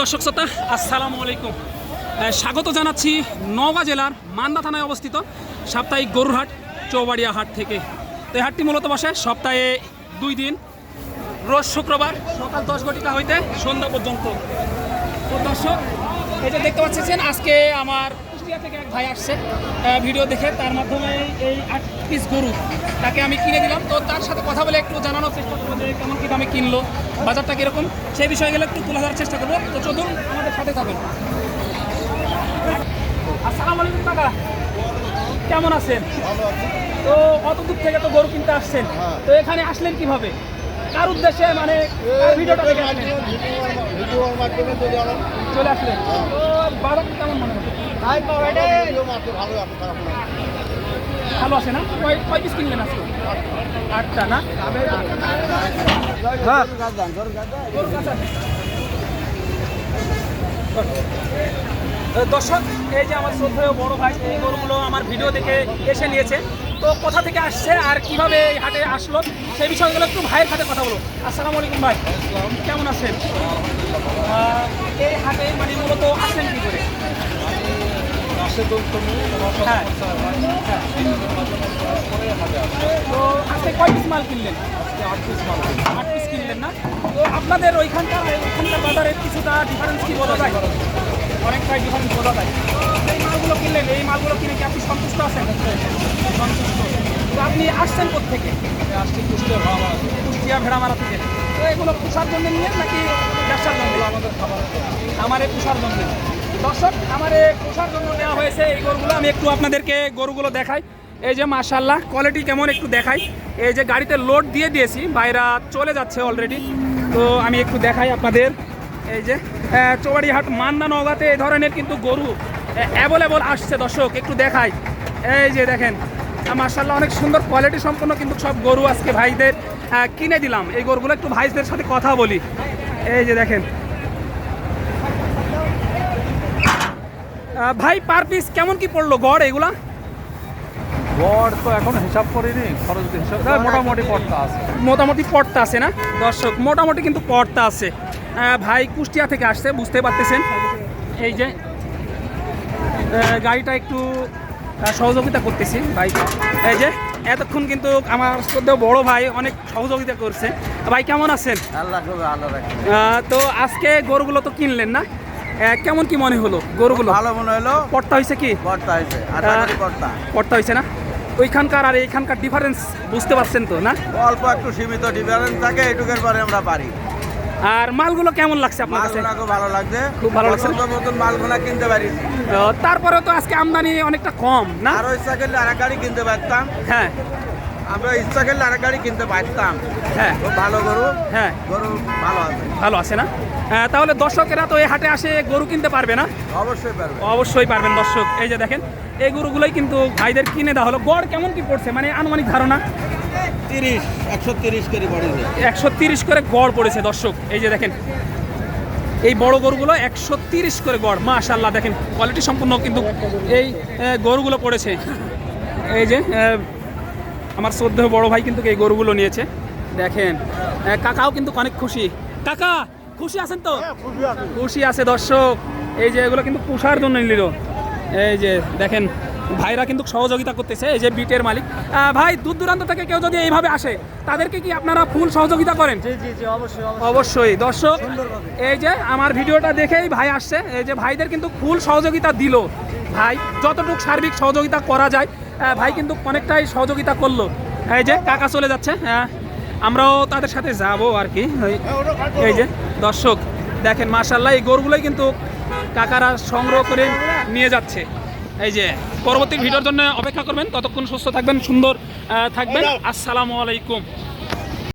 দর্শক শ্রোতা, আসসালামু আলাইকুম। স্বাগত জানাচ্ছি নওগাঁ জেলার মান্দা থানায় অবস্থিত সাপ্তাহিক গরুরহাট চৌবাড়িয়া হাট থেকে। তো এই হাটটি মূলত বসে সপ্তাহে দুই দিন, রোজ শুক্রবার সকাল দশ ঘটিকা হইতে সন্ধ্যা পর্যন্ত। তো দর্শক যে দেখতে পাচ্ছেন, আজকে আমার কুষ্টিয়া থেকে এক ভাই আসছে ভিডিও দেখে তার মাধ্যমে এই আট পিস গরু তাকে আমি কিনে দিলাম। তো তার সাথে কথা বলে একটু জানানোর চেষ্টা করব যে কেমন কী দামে কিনলো, বাজারটা কীরকম, সেই বিষয়গুলো একটু তুলে ধরার চেষ্টা করব। তো চলুন, আমাদের সাথে থাকবেন আসসালামু আলাইকুম, কাকা। কেমন আছেন? তো অত দূর থেকে তো গরু কিনতে আসছেন। তো এখানে আসলেন কীভাবে? কার উদ্দেশ্যে মানে ভিডিওটা দেখে আসলেন? চলে আসলেন। তো বাজারটা কেমন মনে হচ্ছে? ভালো ভালো আছে না? কয় পিস কিনলেন আজকে? আটটা না? হ্যাঁ। দর্শক এই যে আমার শ্রদ্ধেয় বড় ভাই এই গরুগুলো আমার ভিডিও দেখে এসে নিয়েছে। তো কোথা থেকে আসছে আর কীভাবে এই হাটে আসলো সেই বিষয়গুলো একটু ভাইয়ের সাথে কথা বলো। আসসালামু আলাইকুম ভাই। কেমন আছেন? হ্যাঁ। তো আজকে কয় পিস মাল কিনলেন? আট পিস কিনলেন না? তো আপনাদের ওইখানকার আর এখানকার বাজারের কিছুটা ডিফারেন্স কি বোঝা যায়? অনেকটাই ডিফারেন্স বোঝা যায়। এই মালগুলো কিনলেন এই মালগুলো কিনে কি আপনি সন্তুষ্ট আছেন? সন্তুষ্ট। তো আপনি আসছেন কোথেকে আসছি কুষ্টিয়া ভেড়ামারা কুষ্টিয়া ভেড়ামারা থেকে। তো এগুলো পুষার জন্য নিয়ে নাকি ব্যবসার জন্য? আমাদের খাবার আমার এই পুষার জন্য। দর্শক এই পুষার জন্য নেওয়া হয়েছে এই গরুগুলো। আমি একটু আপনাদেরকে গরুগুলো দেখাই। এই যে মাশাল্লাহ কোয়ালিটি কেমন একটু দেখাই। এই যে গাড়িতে লোড দিয়ে দিয়েছি, বাইরা চলে যাচ্ছে অলরেডি তো আমি একটু দেখাই আপনাদের। এই যে চৌবাড়িহাট, মান্না নওগাঁতে এই ধরনের কিন্তু গরু অ্যাভেলেবল আসছে দর্শক, একটু দেখাই। এই যে দেখেন মার্শাল্লাহ অনেক সুন্দর কোয়ালিটি সম্পন্ন কিন্তু সব গরু আজকে ভাইদের কিনে দিলাম। এই গরুগুলো একটু ভাইদের সাথে কথা বলি। এই যে দেখেন ভাই পার পিস কেমন কি পড়ল? গড় এগুলা? গড় তো এখন হিসাব করিনি খরচ হিসাব মোটামুটি পটটা আছে। মোটামুটি পটটা আছে না? দর্শক মোটামুটি কিন্তু পটটা আছে। ভাই কুষ্টিয়া থেকে আসছে বুঝতে পারতেছেন? এই যে গাড়িটা একটু সহযোগিতা করতেছি ভাই। এই যে এতক্ষণ কিন্তু আমার শ্রদ্ধেয় বড় ভাই অনেক সহযোগিতা করছে। ভাই কেমন আছেন? আল্লাহ তো আজকে গরুগুলো তো কিনলেন না? কেমন কি মনে হলো গরুগুলো? ভালো মনে হলো। পটটা হয়েছে কি? কর্তা হয়েছে পটটা হয়েছে না? ওইখানকার আর এইখানকার ডিফারেন্স বুঝতে পারছেন তো না? অল্প একটু সীমিত ডিফারেন্স থাকে এটুকের পরে আমরা পারি। আর মালগুলো কেমন লাগছে আপনার কাছে? ভালো লাগছে। খুব ভালো লাগছে। মতন মালগুলা কিনতে পারি তারপরে তো আজকে আমদানি অনেকটা কম না? আরও ইচ্ছা করলে আরেক গাড়ি কিনতে পারতাম। হ্যাঁ। আমরা ইচ্ছা করলে আরেক গাড়ি কিনতে পারতাম। হ্যাঁ। খুব ভালো গরু। হ্যাঁ। গরু ভালো আছে। ভালো আছে না? আহ, তাহলে দর্শকেরা তো এই হাটে আসে গরু কিনতে পারবে না? অবশ্যই পারবে। অবশ্যই পারবেন দর্শক। এই যে দেখেন এই গরুগুলোই কিন্তু ভাইদের কিনে দেওয়া হলো। গড় কেমন কি পড়ছে? মানে আনুমানিক ধারণা? তিরিশ একশো তিরিশ কেজি পড়ে একশো তিরিশ করে গড় পড়েছে দর্শক। এই যে দেখেন এই বড় গরুগুলো একশো তিরিশ করে গড়। মাশাল্লাহ দেখেন কোয়ালিটি সম্পূর্ণ কিন্তু এই গরুগুলো পড়েছে। এই যে আমার শ্রদ্ধেয় বড় ভাই কিন্তু এই গরুগুলো নিয়েছে। দেখেন। কাকাও কিন্তু অনেক খুশি। কাকা খুশি আছেন তো? খুশি আছে। দর্শক। এই যে এগুলো কিন্তু পুষার জন্য নিল। এই যে দেখেন ভাইরা কিন্তু সহযোগিতা করতেছে। এই যে বিটের মালিক। ভাই দূর দূরান্ত থেকে কেউ যদি এইভাবে আসে তাদেরকে কি আপনারা ফুল সহযোগিতা করেন? অবশ্যই দর্শক এই যে আমার ভিডিওটা দেখেই ভাই আসছে। এই যে ভাইদের কিন্তু ফুল সহযোগিতা দিল। ভাই যতটুকু সার্বিক সহযোগিতা করা যায় ভাই কিন্তু অনেকটাই সহযোগিতা করল। এই যে কাকা চলে যাচ্ছে হ্যাঁ আমরাও তাদের সাথে যাব আর কি। এই- যে দর্শক দেখেন মার্শাল্লাহ এই গরুগুলোই কিন্তু কাকারা সংগ্রহ করে নিয়ে যাচ্ছে। এই যে পরবর্তী ভিডিওর জন্য অপেক্ষা করবেন। ততক্ষণ সুস্থ থাকবেন সুন্দর থাকবেন। আসসালামু আলাইকুম।